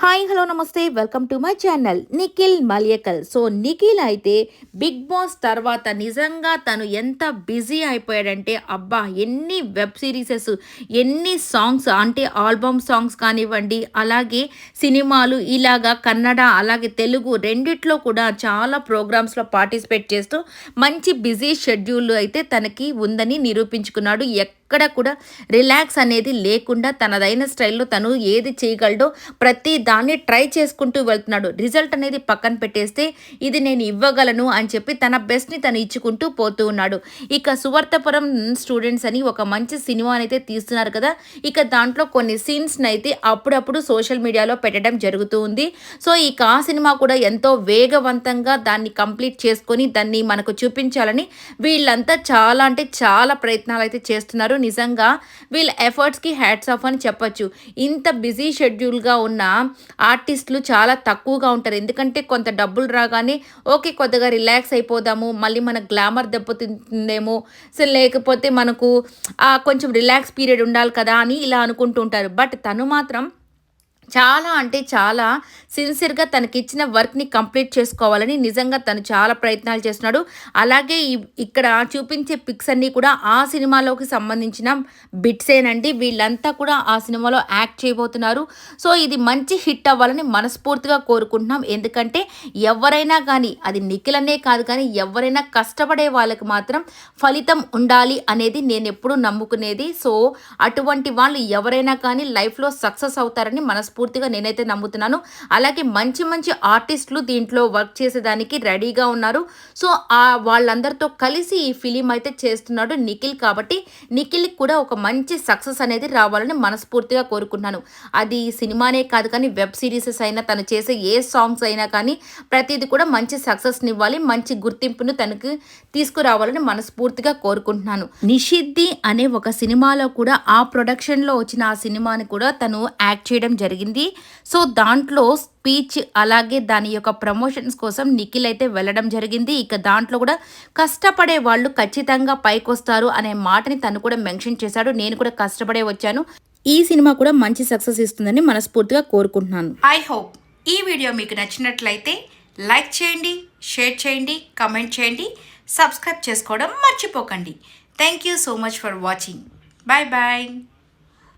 Hi hello నమస్తే. Welcome to my channel Nikhil Maliyakkal so Nikhil అయితే big boss తర్వాత నిజంగా తను ఎంత బిజీ అయిపోయాడంటే అబ్బా ఎన్ని వెబ్ సిరీసెస్ ఎన్ని సాంగ్స్ అంటే ఆల్బమ్ సాంగ్స్ కానివ్వండి అలాగే సినిమాలు ఇలాగా కన్నడ అలాగే తెలుగు రెండిట్లో కూడా చాలా ప్రోగ్రామ్స్లో పార్టిసిపేట్ చేస్తూ మంచి బిజీ షెడ్యూల్ అయితే తనకి ఉందని నిరూపించుకున్నాడు ఎక్కడ కూడా రిలాక్స్ అనేది లేకుండా తనదైన స్టైల్లో తను ఏది చేయగలడో ప్రతి దాన్ని ట్రై చేసుకుంటూ వెళ్తున్నాడు. రిజల్ట్ అనేది పక్కన పెట్టేస్తే ఇది నేను ఇవ్వగలను అని చెప్పి తన బెస్ట్ని తను ఇచ్చుకుంటూ పోతూ ఉన్నాడు. ఇక సువర్తపురం స్టూడెంట్స్ అని ఒక మంచి సినిమా అయితే తీస్తున్నారు కదా. ఇక దాంట్లో కొన్ని సీన్స్ని అయితే అప్పుడప్పుడు సోషల్ మీడియాలో పెట్టడం జరుగుతూ ఉంది. సో ఇక ఆ సినిమా కూడా ఎంతో వేగవంతంగా దాన్ని కంప్లీట్ చేసుకొని దాన్ని మనకు చూపించాలని వీళ్ళంతా చాలా అంటే చాలా ప్రయత్నాలు అయితే చేస్తున్నారు. నిజంగా వీళ్ళ ఎఫర్ట్స్కి హ్యాట్స్ ఆఫ్ అని చెప్పొచ్చు. ఇంత బిజీ షెడ్యూల్గా ఉన్న ఆర్టిస్టులు చాలా తక్కువగా ఉంటారు. ఎందుకంటే కొంత డబ్బులు రాగానే ఓకే కొద్దిగా రిలాక్స్ అయిపోదాము మళ్ళీ మన గ్లామర్ దెబ్బతింటుందేమో సో లేకపోతే మనకు కొంచెం రిలాక్స్ పీరియడ్ ఉండాలి కదా అని ఇలా అనుకుంటుంటారు బట్ తను మాత్రం చాలా అంటే చాలా సిన్సియర్గా తనకిచ్చిన వర్క్ని కంప్లీట్ చేసుకోవాలని నిజంగా తను చాలా ప్రయత్నాలు చేస్తున్నాడు. అలాగే ఇక్కడ చూపించే పిక్స్ అన్నీ కూడా ఆ సినిమాలోకి సంబంధించిన బిట్సేనండి వీళ్ళంతా కూడా ఆ సినిమాలో యాక్ట్ చేయబోతున్నారు. సో ఇది మంచి హిట్ అవ్వాలని మనస్ఫూర్తిగా కోరుకుంటున్నాం. ఎందుకంటే ఎవరైనా కానీ అది నిఖిలనే కాదు కానీ ఎవరైనా కష్టపడే వాళ్ళకి మాత్రం ఫలితం ఉండాలి అనేది నేను ఎప్పుడూ నమ్ముకునేది. సో అటువంటి వాళ్ళు ఎవరైనా కానీ లైఫ్లో సక్సెస్ అవుతారని మనస్ఫూర్తి మనస్ఫూర్తిగా నేనైతే నమ్ముతున్నాను. అలాగే మంచి మంచి ఆర్టిస్టులు దీంట్లో వర్క్ చేసేదానికి రెడీగా ఉన్నారు. సో ఆ వాళ్ళందరితో కలిసి ఈ ఫిలిం అయితే చేస్తున్నాడు నిఖిల్ కాబట్టి నిఖిల్కి కూడా ఒక మంచి సక్సెస్ అనేది రావాలని మనస్ఫూర్తిగా కోరుకుంటున్నాను. అది సినిమానే కాదు కానీ వెబ్ సిరీసెస్ అయినా తను చేసే ఏ సాంగ్స్ అయినా కానీ ప్రతిదీ కూడా మంచి సక్సెస్ని ఇవ్వాలి మంచి గుర్తింపును తనకు తీసుకురావాలని మనస్ఫూర్తిగా కోరుకుంటున్నాను. నిషిద్ధి అనే ఒక సినిమాలో కూడా ఆ ప్రొడక్షన్లో వచ్చిన ఆ సినిమాని కూడా తను యాక్ట్ చేయడం జరిగింది. జరిగింది సో దాంట్లో స్పీచ్ అలాగే దాని యొక్క ప్రమోషన్స్ కోసం నిఖిల్ అయితే వెళ్ళడం జరిగింది. ఇక దాంట్లో కూడా కష్టపడే వాళ్ళు ఖచ్చితంగా పైకొస్తారు అనే మాటని తను కూడా మెన్షన్ చేశాడు. నేను కూడా కష్టపడే వచ్చాను. ఈ సినిమా కూడా మంచి సక్సెస్ ఇస్తుందని మనస్ఫూర్తిగా కోరుకుంటున్నాను. ఐ హోప్ ఈ వీడియో మీకు నచ్చినట్లయితే లైక్ చేయండి షేర్ చేయండి కమెంట్ చేయండి సబ్స్క్రైబ్ చేసుకోవడం మర్చిపోకండి. Thank you so much for watching. Bye bye